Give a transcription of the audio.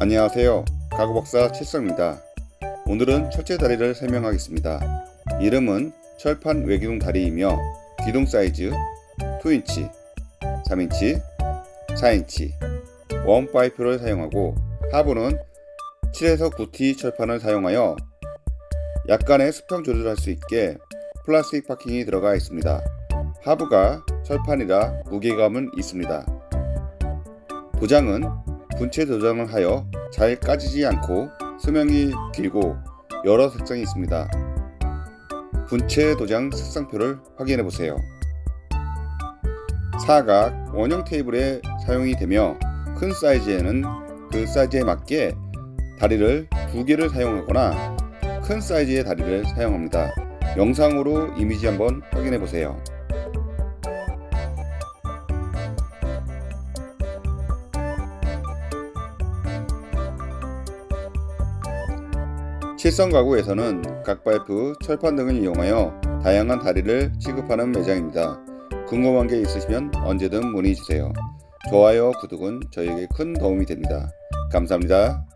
안녕하세요. 가구박사 칠성입니다. 오늘은 철제 다리를 설명하겠습니다. 이름은 철판 외기둥 다리이며 기둥 사이즈 2인치, 3인치, 4인치, 원 파이프를 사용하고 하부는 7에서 9T 철판을 사용하여 약간의 수평 조절할 수 있게 플라스틱 파킹이 들어가 있습니다. 하부가 철판이라 무게감은 있습니다. 도장은 분체 도장을 하여 잘 까지지 않고 수명이 길고 여러 색상이 있습니다. 분체 도장 색상표를 확인해 보세요. 사각 원형 테이블에 사용이 되며 큰 사이즈에는 그 사이즈에 맞게 다리를 두 개를 사용하거나 큰 사이즈의 다리를 사용합니다. 영상으로 이미지 한번 확인해 보세요. 칠성 가구에서는 각파이프, 철판 등을 이용하여 다양한 다리를 취급하는 매장입니다. 궁금한 게 있으시면 언제든 문의 주세요. 좋아요, 구독은 저에게 큰 도움이 됩니다. 감사합니다.